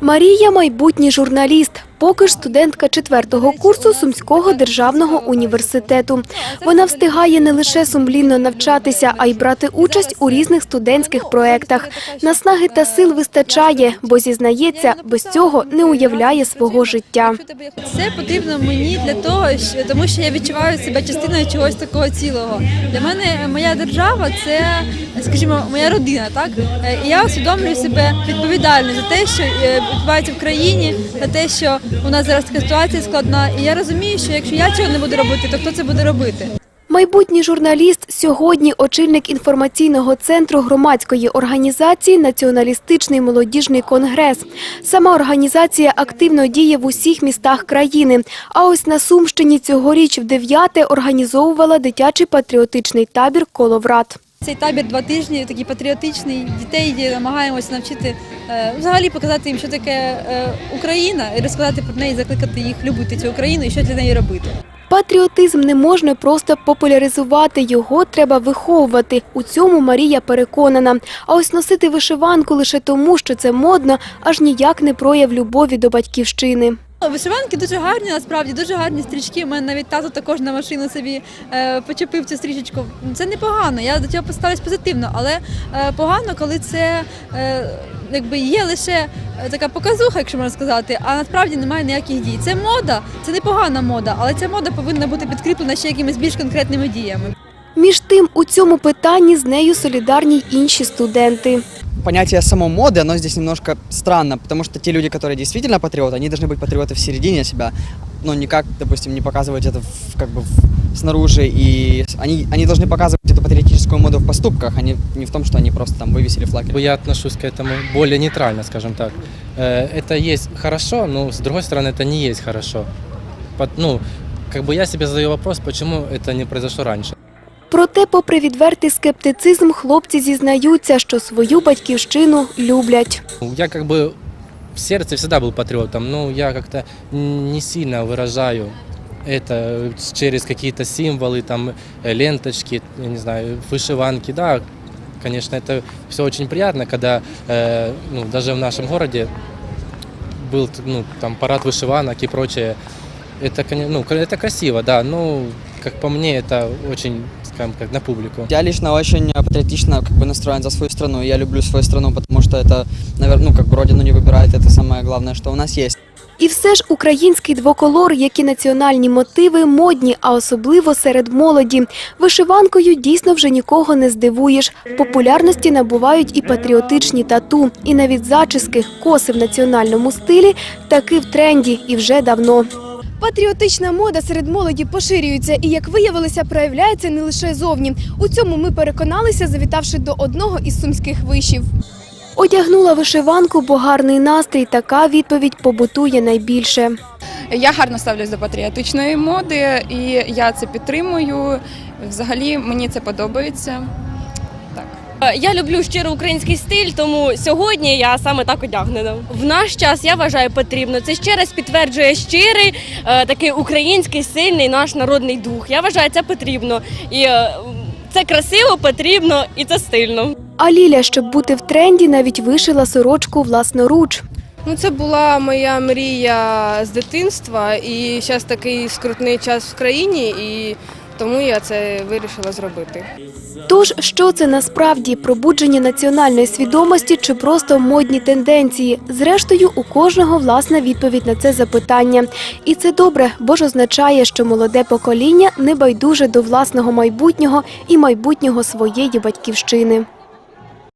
Марія – майбутній журналіст. Поки ж студентка четвертого курсу Сумського державного університету. Вона встигає не лише сумлінно навчатися, а й брати участь у різних студентських проєктах. Наснаги та сил вистачає, бо зізнається, без цього не уявляє свого життя. Це потрібно мені для того, тому що я відчуваю себе частиною чогось такого цілого. Для мене моя держава це, скажімо, моя родина, так Е, і я усвідомлюю себе відповідальною за те, що е, відбувається в країні, за те, що у нас зараз така ситуація складна. І я розумію, що якщо я цього не буду робити, то хто це буде робити? Майбутній журналіст сьогодні очільник інформаційного центру громадської організації Націоналістичний молодіжний конгрес. Сама організація активно діє в усіх містах країни. А ось на Сумщині цьогоріч в дев'яте організовувала дитячий патріотичний табір Коловрат. Цей табір два тижні, такий патріотичний. Дітей намагаємося навчити е, взагалі показати їм, що таке е, Україна, і розказати про неї, закликати їх любити цю Україну і що для неї робити. Патріотизм не можна просто популяризувати, його треба виховувати. У цьому Марія переконана. А ось носити вишиванку лише тому, що це модно, аж ніяк не прояв любові до батьківщини. Вишиванки дуже гарні, насправді дуже гарні стрічки. У мене навіть тато також на машину собі е, почепив цю стрічечку. Це непогано. Я до цього поставлюсь позитивно, але е, погано, коли це е, якби є лише е, така показуха, якщо можна сказати, а насправді немає ніяких дій. Це мода, це непогана мода, але ця мода повинна бути підкріплена ще якимись більш конкретними діями. Між тим, у цьому питанні з нею солідарні інші студенти. Понятие самой моды, оно здесь немножко странно, потому что те люди, которые действительно патриоты, они должны быть патриоты в середине себя, но никак, допустим, не показывать это в- как бы в- снаружи, и они, они должны показывать эту патриотическую моду в поступках, а не, не в том, что они просто там вывесили флаг. Как бы Я отношусь к этому более нейтрально, скажем так. Э, Это есть хорошо, но с другой стороны это не есть хорошо. Ну, как бы я себе задаю вопрос, почему это не произошло раньше. Проте, попри відвертий скептицизм, хлопці зізнаються, що свою батьківщину люблять. Ну, Я как бы в сердце всегда был патриотом, но я как-то не сильно выражаю это через какие-то символы, там, э, ленточки, я не знаю, вышиванки, да, конечно, это все очень приятно, когда, э, ну, даже в нашем городе был, ну, там, парад вышиванок и прочее. Это, коне- ну, это красиво, да, но, как по мне, это очень, скажем так, на публику. Я лично очень э, патриотично как бы настроен за свою страну, и я люблю свою страну, потому что это, наверное, ну, как бы родину не выбирает, это самое главное, что у нас есть. І все ж український двоколор, які національні мотиви модні, а особливо серед молоді. Вишиванкою дійсно вже нікого не здивуєш. Популярності набувають і патріотичні тату, і навіть зачіски, коси в національному стилі таки в тренді і вже давно. Патріотична мода серед молоді поширюється і, як виявилося, проявляється не лише зовні. У цьому ми переконалися, завітавши до одного із сумських вишів. Одягнула вишиванку, бо гарний настрій. Така відповідь побутує найбільше. Я гарно ставлюсь до патріотичної моди, і я це підтримую. Взагалі мені це подобається. Е, Я люблю щиро український стиль, тому сьогодні я саме так одягнена. В наш час я вважаю потрібно. Це ще раз підтверджує щирий е, такий український сильний наш народний дух. Я вважаю, це потрібно. І е, це красиво, потрібно і це стильно. А Ліля, щоб бути в тренді, навіть вишила сорочку власноруч. Ну, це була моя мрія з дитинства, і зараз такий скрутний час в країні, і тому я це вирішила зробити. Тож, що це насправді пробудження національної свідомості чи просто модні тенденції? Зрештою, у кожного власна відповідь на це запитання. І це добре, бо ж означає, що молоде покоління не байдуже до власного майбутнього і майбутнього своєї батьківщини.